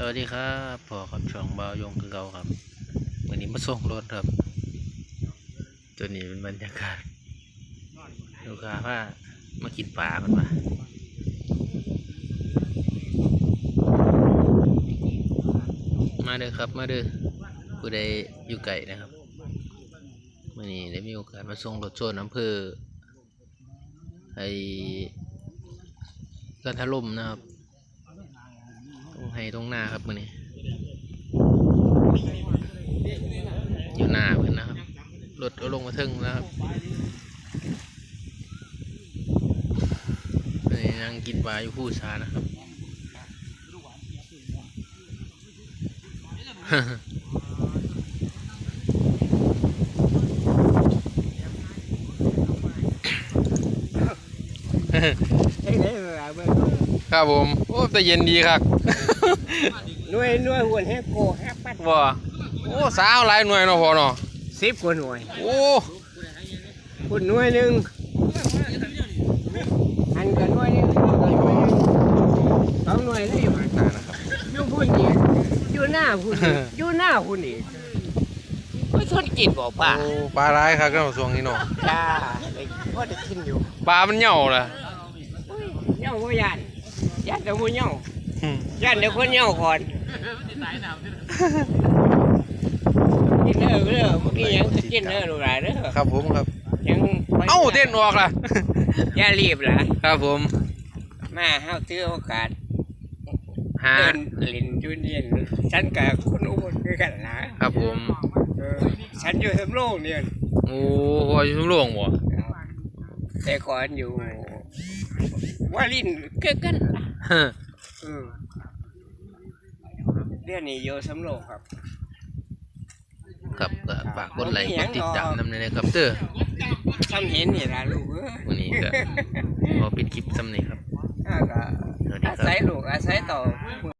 สวัสดีครับพอกับช่องบาวยงคือเก่าครับวันนี้มาส่งรถครับ ตัวนี้เป็นบรรยากาศลูกค้าว่ามากินปลากันมามาเด้อครับมาเด้อผู้ใดอยู่ไกลนะครับวันนี้ได้มีโอกาสมาส่งรถโซนอำเภอไอ้กันทะลมนะครับ ให้ตรงหน้าครับมือนี้อยู่หน้าเพื่อนนะครับรถก็ลงมาถึงแล้วครับนี่นั่งกินปลาอยู่ผู้ชานะครับครับผม โอ้แต่เย็นดีครับ หน่วยหน่วยหุ่นแฮกโกแฮกปัดว่าโอ้สาวหลายหน่วยเนาะพอเนาะสิบกว่าหน่วยโอ้หุ่นหน่วยหนึ่งอันก็หน่วยหนึงอันก็หน่วยหนึ่งสองหน่วยเลยมาตานะครับอยู่หุ่นอีกอยู่หน้าหุ่นอีกอยู่หน้าหุ่นอีกก็ทนกินบ่ป่าโอ้ปลาร้ายครับก็ช่วงนี้เนาะจ้าเลยก็ได้กินอยู่ปลามันเหย่าล่ะอุ้ยเหย่าบ่ยันยันแต่บ่เหย่า ยันเดี๋ยวคนเหย่าก่อนกินเด้อเด้อเมื่อกี้ยังจะกินเด้อลูกหลานเด้อครับผมครับ ยังไปเอ้าเต้นออกล่ะ อย่ารีบล่ะครับผมมาเฮาถือโอกาสหาเดินลินจุนเย็นฉันกับคุณอุบลคือกันนะครับผมเออฉันอยู่สำโรงเนี่ยโอ้พออยู่ทุ่งหลวงบ่แต่ก่อนอยู่วาลินเกิดกันล่ะเออเรื่องนี้อยู่สำโรงครับ ครับก็ฝากกดไลค์กดติดตามนำในนะครับเด้อทำเห็นนี่ล่ะลูกเอ้ยวันนี้ก็ขอปิดคลิปซ้ำนี้ครับ อ่าก็สวัสดีอาครับ ศัยลูกอาศัยต่อ